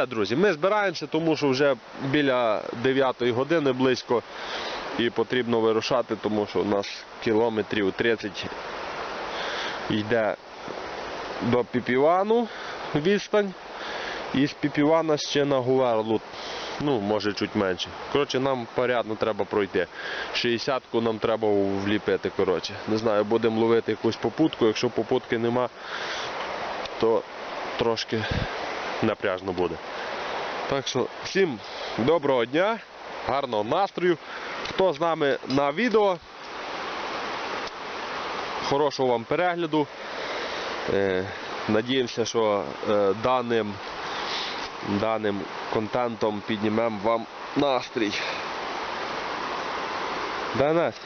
все, друзі, ми збираємося, тому що вже біля 9 години близько і потрібно вирушати, тому що у нас кілометрів 30 йде до Піпівану відстань. І з Піпівана ще на Гуверлу, ну, може чуть менше. Коротше, нам порядно треба пройти. 60-ку нам треба вліпити. Коротше. Не знаю, будемо ловити якусь попутку. Якщо попутки нема, то трошки напряжно буде. Так що всім доброго дня, гарного настрою. Хто з нами на відео, хорошого вам перегляду. Е, Надіємося, що е, даним, даним контентом піднімемо вам настрій. Да, Настя?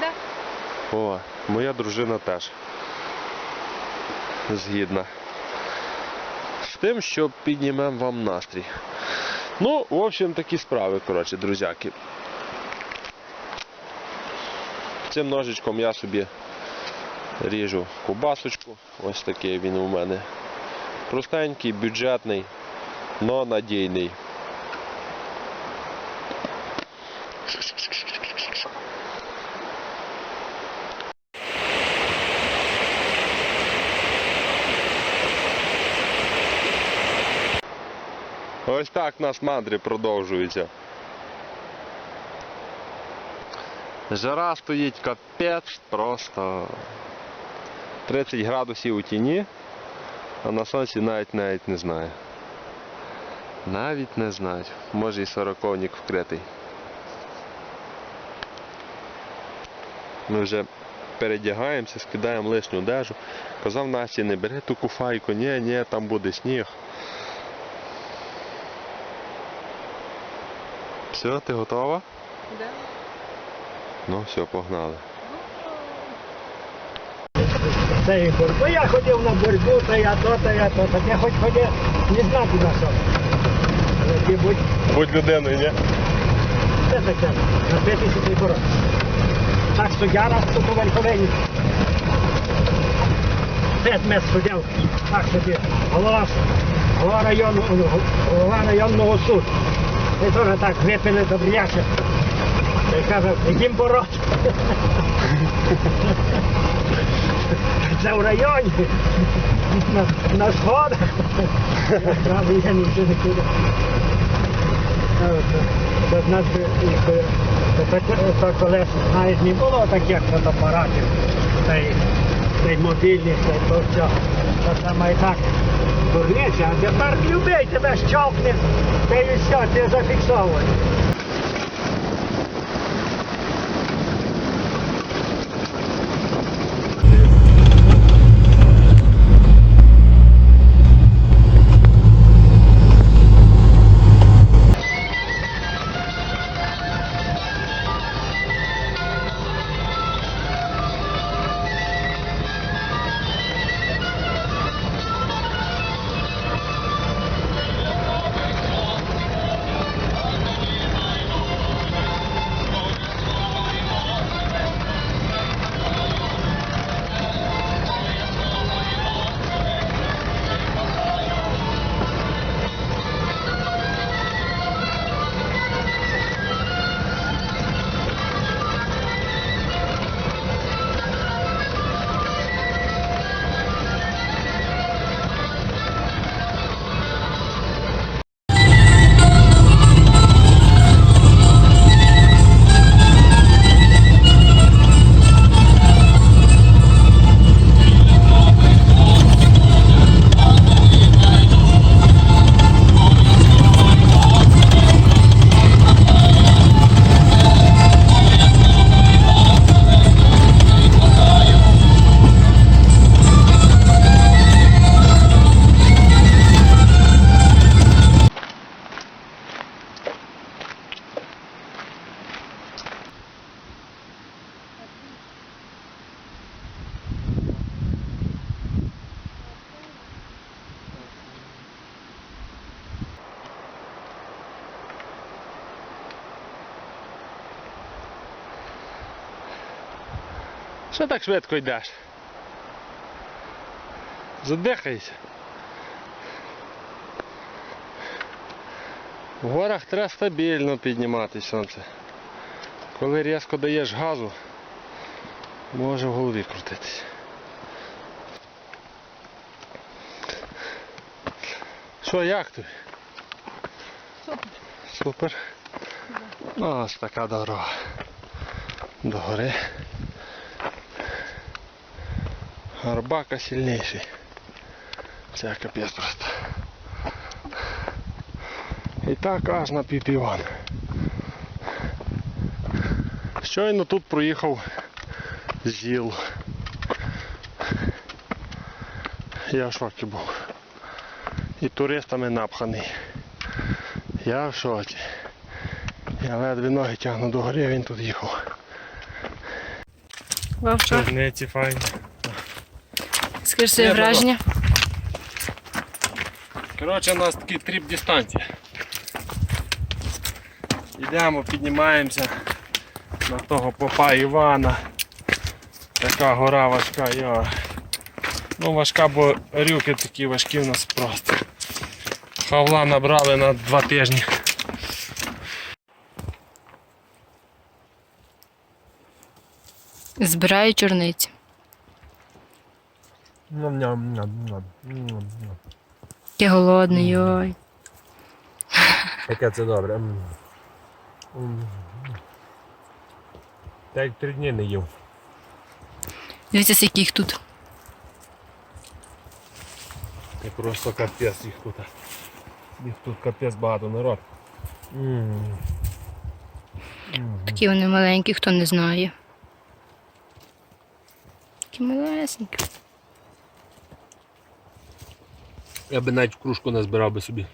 Да. О, моя дружина теж згідна. Тим, що піднімемо вам настрій. Ну, в общем, такі справи, коротше, друзяки. Цим ножичком я собі ріжу кубасочку. Ось такий він у мене. Простенький, бюджетний, но надійний. Ось так у нас мандри продовжуються. Жара стоїть капець просто 30 градусів у тіні, а на сонці навіть навіть не знаю. Навіть не знаю. Може і сороковник вкритий. Ми вже передягаємося, скидаємо лишню одежу. Казав Насті, не бери ту куфайку, ні, ні, там буде сніг. Все, ти готова? Да. Ну, все, погнали. Це і боротьба. Я ходив на боротьбу, та я то, та я то. Так я хоч ходив не знати на що. Але ти будь Будь людиною, ні? це таке, на 2000 боротьб. Так що я раз тут у Верховині. П'ять місць ходив, так собі, голова, голова району, голова районного суду. Ми теж так випили добряше. І каже, яким бороть? Це в районі. На, на сходах. Правда, я нічого не куди. В нас би, якби, то, то колись навіть не було таких фотоапаратів. Цей, мобільний, цей то все. Це саме і так. А тепер людей тебе щовкне, та і все, ти зафіксований. Швидко йдеш? Задихайся. В горах треба стабільно піднімати сонце. Коли різко даєш газу, може в голові крутитися. Що, як тобі? Супер. Супер. Ось така дорога. До гори. Горбака сильніший. Це капець просто. І так аж на піпіван. Щойно тут проїхав ЗІЛ. Я в шокі був. І туристами напханий. Я в шоці. Я ледве ноги тягну до гори, він тут їхав. Черниці файні. Скажи своє враження. Коротше, у нас такий тріп дистанція. Йдемо, піднімаємося на того попа Івана. Така гора важка, йо. Ну важка, бо рюки такі важкі в нас просто. Хавла набрали на два тижні. Збираю чорниці. Я голодний, йой. Яке це добре. Та як три дні не їв. Дивіться, скільки їх тут. Це просто капець їх тут. Їх тут капець багато народ. Такі вони маленькі, хто не знає. Такі малесенькі. Я би навіть кружку не збирав би собі.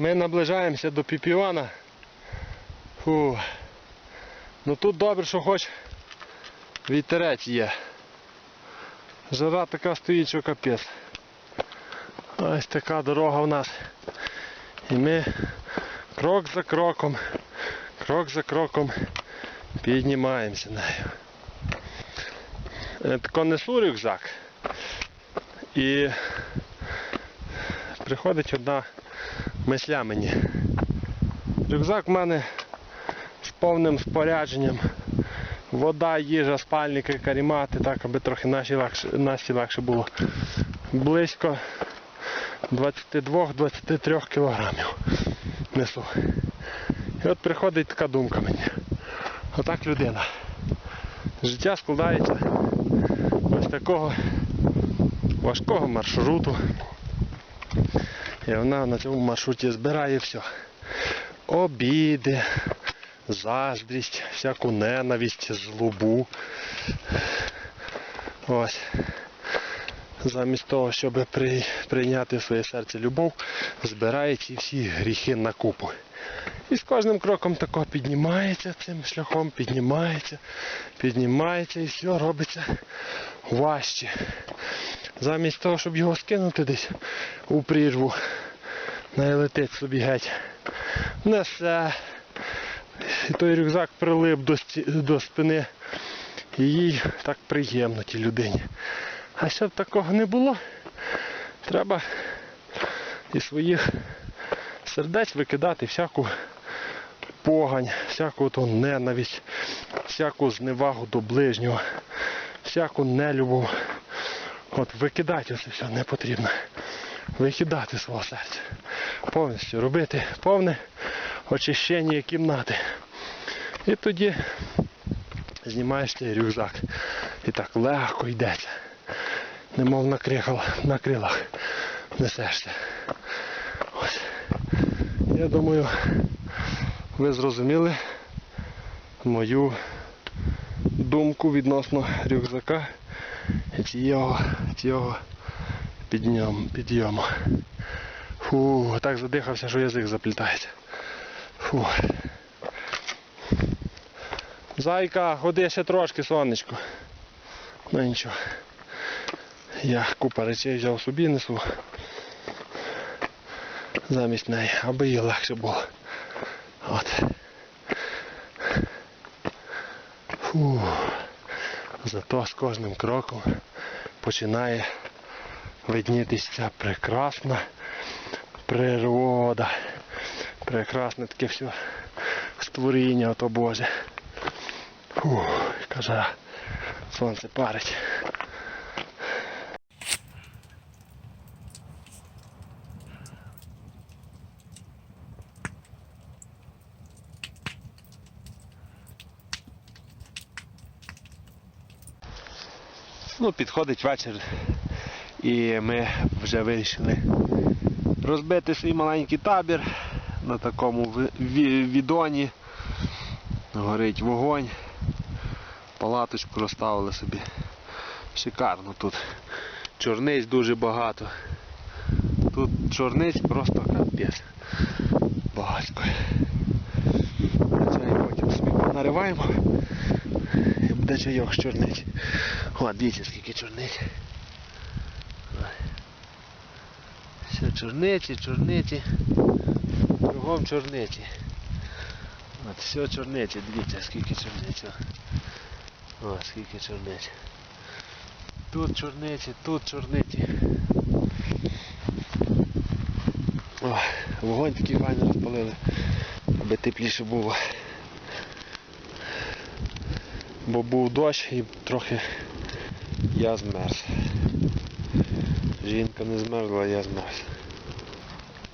Ми наближаємося до Піпівана. Фу. Ну тут добре, що хоч вітерець є. Жара така стоїть, що капець. Ось така дорога в нас. І ми крок за кроком, крок за кроком піднімаємося нею. Е, Тако несу рюкзак. І приходить одна мисля мені. Рюкзак в мене з повним спорядженням. Вода, їжа, спальники, карімати, так, аби трохи наші легше, наші легше було. Близько 22-23 кілограмів несу. І от приходить така думка мені. Отак людина. Життя складається ось такого важкого маршруту. І вона на цьому маршруті збирає все. Обіди, заздрість, всяку ненависть, злобу. Ось замість того, щоб прийняти в своє серце любов, збирає ці всі гріхи на купу. І з кожним кроком тако піднімається цим шляхом, піднімається, піднімається і все робиться важче. Замість того, щоб його скинути десь у прірву, не летить собі геть. Несе. І той рюкзак прилип до, до спини. І їй так приємно тій людині. А щоб такого не було, треба із своїх сердець викидати всяку погань, всяку ту ненависть, всяку зневагу до ближнього, всяку нелюбов. От викидати це все не потрібно. Викидати свого серця. Повністю робити повне очищення кімнати. І тоді знімаєш цей рюкзак. І так легко йдеться. Немов на крилах несешся. Я думаю, ви зрозуміли мою думку відносно рюкзака і цього, цього підйому. Фу, так задихався, що язик заплітається. Фу. Зайка, ходи ще трошки, сонечко. Ну нічого. Я купа речей взяв собі несу. Замість неї, аби їй легше було. От. Фу. Зато з кожним кроком починає виднітися ця прекрасна природа. Прекрасне таке все створіння ото Боже. Фу, яка. Сонце парить. Ну, підходить вечір і ми вже вирішили розбити свій маленький табір на такому відоні. Горить вогонь. Палаточку розставили собі. Шикарно тут. Чорниць дуже багато. Тут чорниць просто капець. Багатько. Це потім собі нариваємо і буде чайок з чорниць. О, дивіться, скільки чорниць. Все чорниці, чорниці. Кругом чорниці. От все чорниці, дивіться, скільки чорниці. О, скільки чорниці. Тут чорниці, тут чорниці. О, вогонь такий файно розпалили, аби тепліше було. Бо був дощ і трохи я змерз. Жінка не змерзла, я змерз.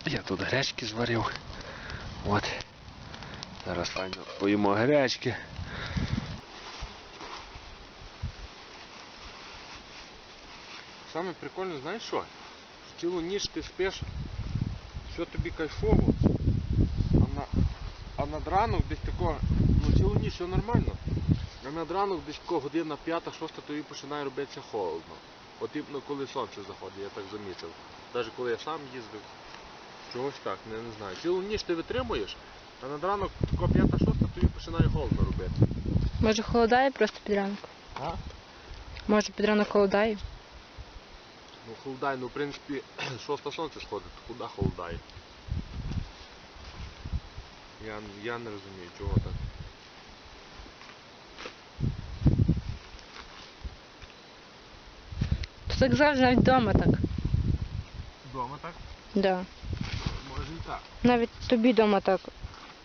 Я тут гречки зварив. От. Зараз файно поїмо гречки. Саме прикольне, знаєш що? В цілу ніч ти спиш, все тобі кайфово, а, на, а над ранок десь такого, ну цілу ніч все нормально. А над ранок десь година 5-6 тобі починає робитися холодно. От іменно коли сонце заходить, я так замітив. Навіть коли я сам їздив, чогось так, не, не знаю. Цілу ніч ти витримуєш, а над ранок такого 5-6 тобі починає холодно робити. Може холодає просто під ранок? А? Може під ранок холодає? Ну холодає, ну в принципі, шосте сонце сходить, то куди холодає? Я, я не розумію, чого так. Завжди навіть вдома так. Дома так? Да. Може і так. Навіть тобі вдома так.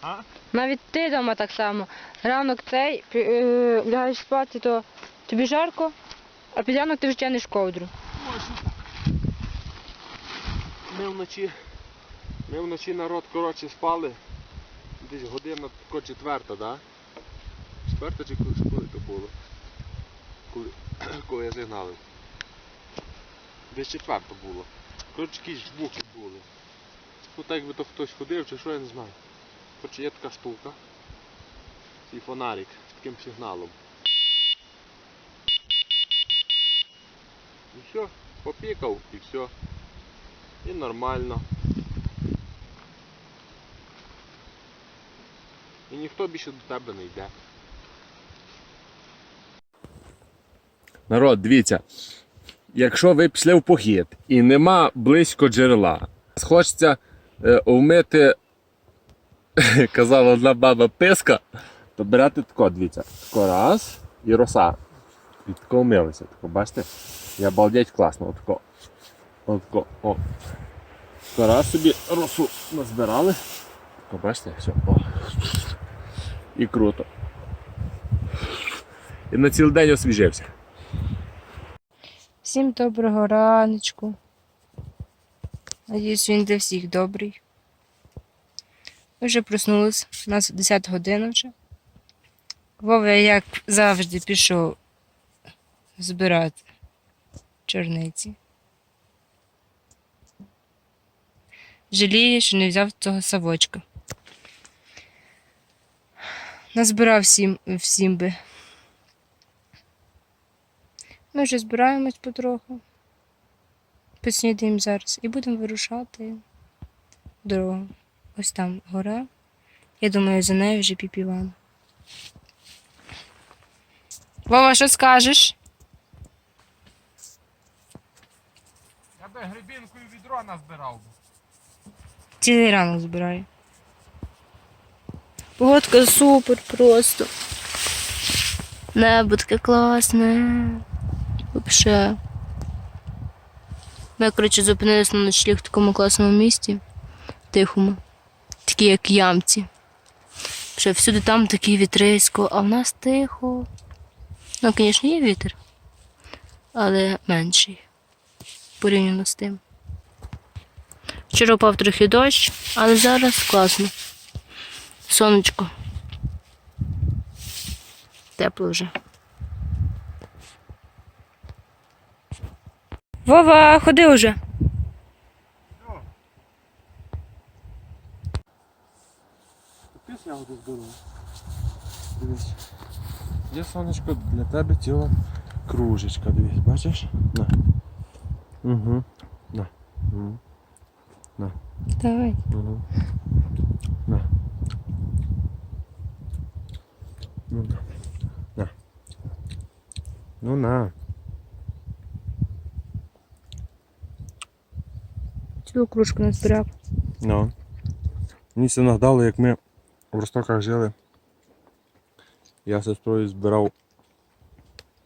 А? Навіть ти вдома так само. Ранок цей, е, лягаєш спати, то тобі жарко, а під ранок ти вже тянеш ковдру. Може і так. Ми вночі, ми вночі народ коротше спали. Десь година тако четверта, да? Четверта чи коли, то було? Коли, коли я сигналив. Десь четверта було. Коротше, якісь звуки були. Ну так якби то хтось ходив чи що, я не знаю. Коротше, є така штука. Цей фонарик з таким сигналом. І все, попікав і все. І нормально. І ніхто більше до тебе не йде. Народ, дивіться, якщо ви пішли в похід і нема близько джерела, хочеться е, вмити, казала одна баба писка, то берете тако, дивіться, тако раз і роса. І тако вмилися. Тако, бачите? Я балдеть класно, отако. Отако, о. Тако раз собі росу назбирали. Тако, бачите, все. О. І круто. І на цілий день освіжився. Всім доброго раночку. Надіюсь, він для всіх добрий. Ми вже проснулись, у нас 10 година вже. Вова, як завжди, пішов збирати чорниці. Жаліє, що не взяв того савочка. Назбирав всім, всім би Ми вже збираємось потроху. Поснідаємо зараз і будемо вирушати в дорогу. Ось там гора. Я думаю, за нею вже піпіван. Вова, що скажеш? Я би грибінкою відро назбирав. Цілий ранок збираю. Погодка супер просто. Небо таке класне. Вообще. Ми, коротше, зупинились на ночліг в такому класному місті. Тихому. Такі як ямці. Ще всюди там такий вітрисько, а в нас тихо. Ну, звісно, є вітер. Але менший. Порівняно з тим. Вчора впав трохи дощ, але зараз класно. Сонечко. Тепло вже. Вова, ходи вже. Якусь ягоду зберу. Дивись. Є сонечко для тебе ціла кружечка, дивись, бачиш? На. Угу. На. Угу. Давай. Угу. На. Ну на. На. Ну на. Цілу кружку не збирав. Ну. Мені це нагадало, як ми в Ростоках жили. Я з сестрою збирав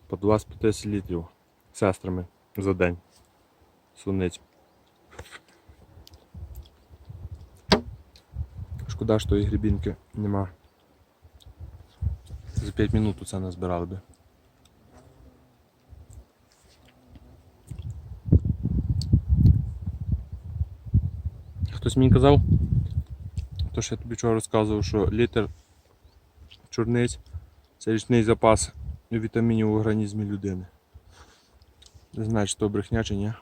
по 25 літрів сестрами за день. Суниць. Шкода, що і грибінки нема. За 5 минут це назбирали би. Хтось мені казав, то що я тобі вчора розказував, що літр чорниць це річний запас вітамінів в організмі людини. Не знаю, чи то брехня чи ні.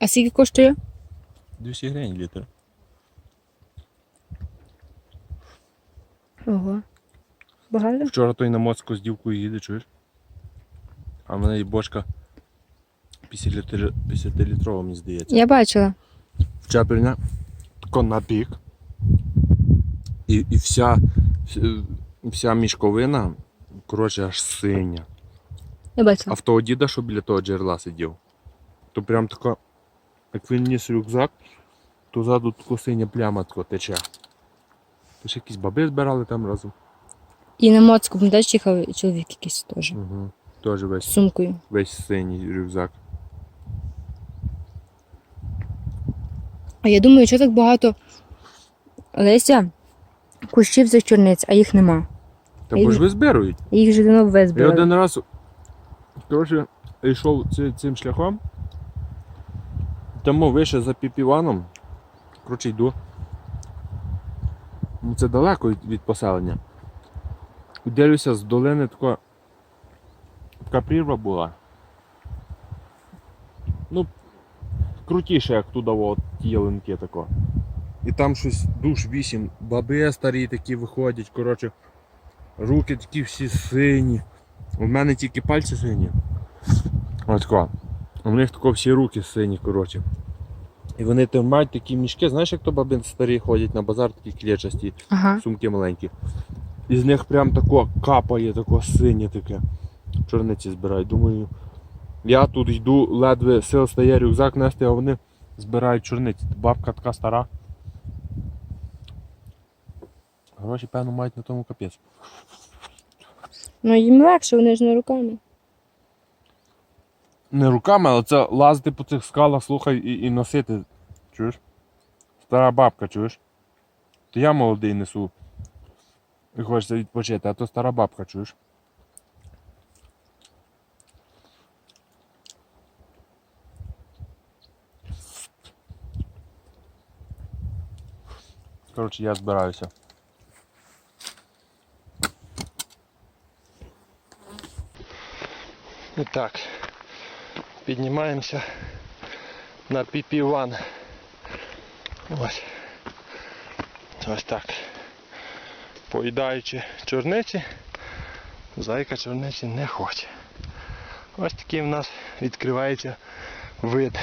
А скільки коштує? 200 гривень літр. Ого. Багато? Вчора той на моцку з дівкою їде, чуєш? А в мене бочка 50-літрова, мені здається. Я бачила. в Чапельня, тако на бік. І, і вся, вся- мішковина, коротше, аж синя. Я А в того діда, що біля того джерела сидів, то прям тако, як він ніс рюкзак, то ззаду тако синя пляма тако тече. То ж якісь баби збирали там разом. І на моцку, пам'ятаєш, їхав чоловік якийсь теж. Угу. Теж весь, сумкою. весь синій рюкзак. А я думаю, що так багато Леся, кущів за чорниць, а їх нема. Та бо ж визбирують. Їх вже давно Я один раз коротше, йшов цим шляхом. Тому вище за піпіваном. Коротше, йду. Ну, Це далеко від, поселення. Дивлюся, з долини така, така прірва була. Ну, крутіше, як туди от, ті ялинки тако. І там щось душ вісім, баби старі такі виходять, коротше, руки такі всі сині. У мене тільки пальці сині. Отко. У них тако всі руки сині, коротше. І вони тримають такі мішки, знаєш, як то баби старі ходять на базар, такі клєчасті, Ага. сумки маленькі. І з них прям тако капає, тако синє таке. Чорниці збирають. Думаю, я тут йду, ледве сил стає рюкзак нести, а вони збирають чорниці. Бабка така стара. Гроші, певно, мають на тому капець. Ну їм легше, вони ж не руками. Не руками, але це лазити по цих скалах, слухай, і, і носити. Чуєш? Стара бабка, чуєш? То я молодий несу. І хочеться відпочити, а то стара бабка, чуєш? Коротше, я збираюся. І так, піднімаємося на піпіван. Ось. Ось так. поїдаючи чорниці, зайка чорниці не хоче. Ось такий в нас відкривається вид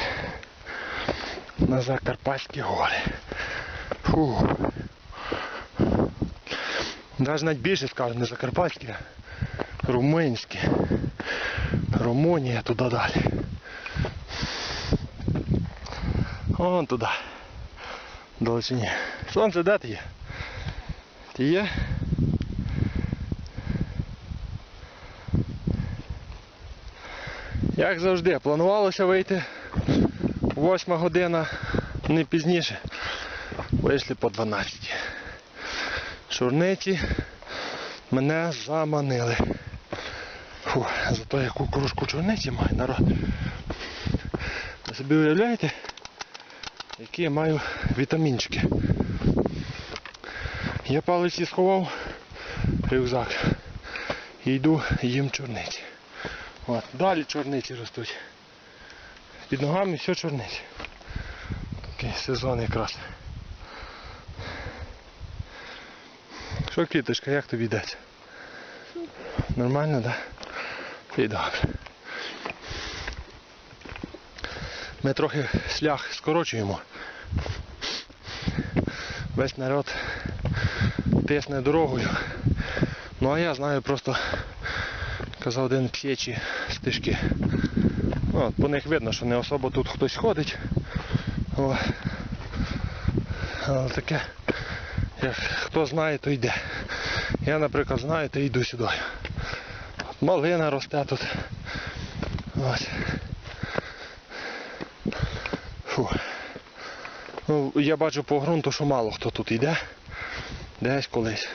на Закарпатські гори. Фу. Навіть навіть більше скажу, не Закарпатські, а румунські. Румунія туди далі. Вон туди. Далечині. Сонце де ти є? Ти є? Як завжди, планувалося вийти 8 година, не пізніше. Вийшли по 12. Шурниці мене заманили. Фу, зато яку кружку чорниці маю народ. Ви собі уявляєте, які я маю вітамінчики. Я палиці сховав, рюкзак. І йду їм чорниці. От, далі чорниці ростуть. Під ногами все чорниці. Такий сезон якраз. Що, квіточка, як тобі йдеться? Нормально, так? Да? І добре. Ми трохи шлях скорочуємо. Весь народ тисне дорогою. Ну а я знаю просто казав один п'єчі стежки. От, по них видно, що не особо тут хтось ходить. О. Але таке, хто знає, то йде. Я, наприклад, знаю, то йду сюди. Малина росте тут. Ось. Фу. Ну, я бачу по ґрунту, що мало хто тут йде. Десь колись.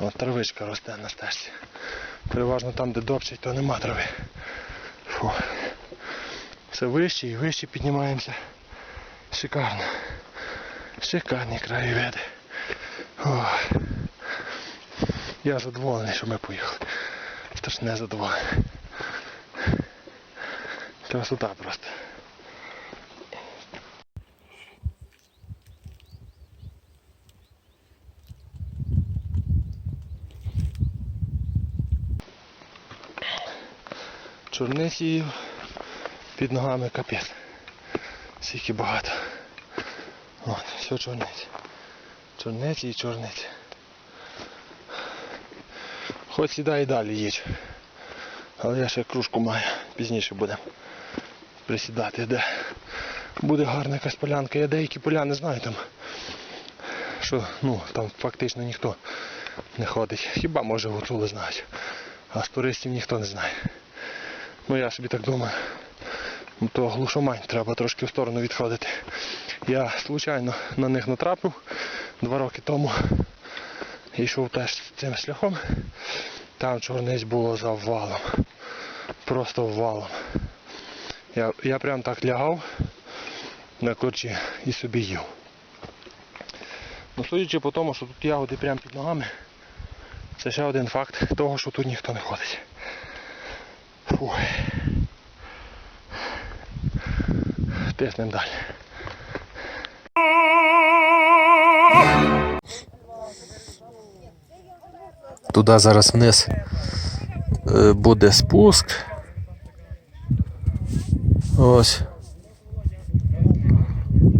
От травичка росте на стежці. Переважно там, де добчить, то нема трави. Фу. Все вище і вище піднімаємося. Шикарно. Шикарні краєвиди. Ох. Я задоволений, що ми поїхали. Страшне задоволений. Красота просто. Чорниці під ногами капець. Скільки багато. От, все чорниці. Чорниці і чорниці. Хоч сідай і далі їдь. Але я ще кружку маю. Пізніше будемо присідати, де буде гарна якась полянка. Я деякі поляни знаю там. Що ну, там фактично ніхто не ходить. Хіба може гуцули знають. А з туристів ніхто не знає. Ну я собі так думаю. Ну, То глушомань, треба трошки в сторону відходити. Я случайно на них натрапив два роки тому. Йшов теж цим шляхом. Там чорниць було завалом. Просто валом. Я, я прям так лягав на корчі і собі їв. Ну, судячи по тому, що тут ягоди прямо під ногами, це ще один факт того, що тут ніхто не ходить. Фу. Тиснемо далі. Туди зараз вниз е, буде спуск. Ось.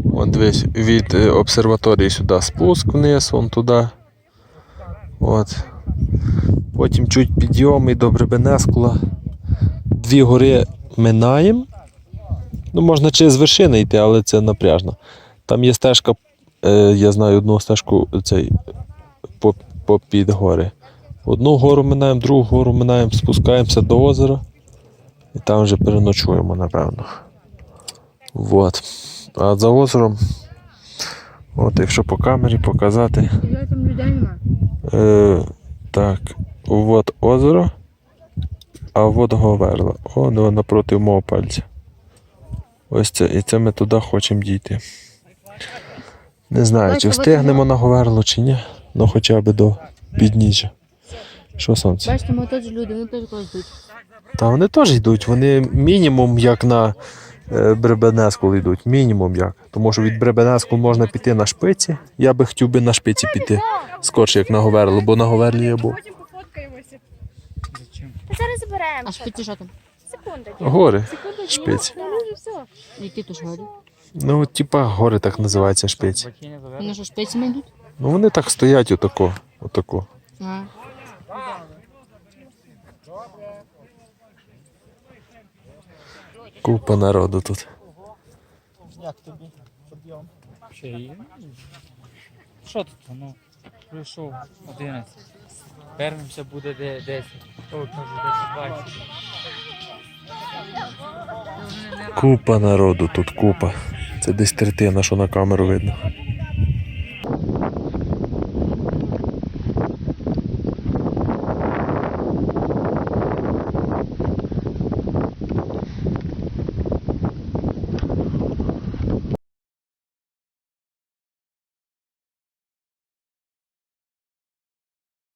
Вон дивись, від е, обсерваторії сюди спуск вниз, вон туди. От. Потім чуть підйом і до Бребенескула. Дві гори минаємо. Ну, можна через вершини йти, але це напряжно. Там є стежка, е, я знаю одну стежку цей, по, гори. Одну гору минаємо, другу гору минаємо, спускаємося до озера. І там вже переночуємо, напевно. Вот. А за озером, от якщо по камері показати. Е, так, от озеро, а от Говерла. О, ну, напроти мого пальця. Ось це, і це ми туди хочемо дійти. Не знаю, чи Бачите, от встигнемо на Говерло, чи ні. Ну хоча б до підніжжя. Що сонце? Бачите, ми теж люди, вони теж когось йдуть. Та вони теж йдуть, вони мінімум як на е, Бребенескул йдуть, мінімум як. Тому що від Бребенескул можна піти на шпиці. Я би хотів би на шпиці піти скорше, як на Говерло, бо на Говерлі я був. Потім пофоткаємося. Зараз зберемо. А шпиці що там? Секунду. Гори. Шпиць. Ну, вже все. Які то ж годі? Ну, типа гори так називаються шпиці. Вони що шпицями йдуть? Ну вони так стоять отако. отако. А. Купа народу тут. Як тобі? Ще є. Що тут? Ну, прийшов 11. Вернемося буде де 10. О, кажу, 10 20. Купа народу тут, купа. Це десь третина, що на камеру видно.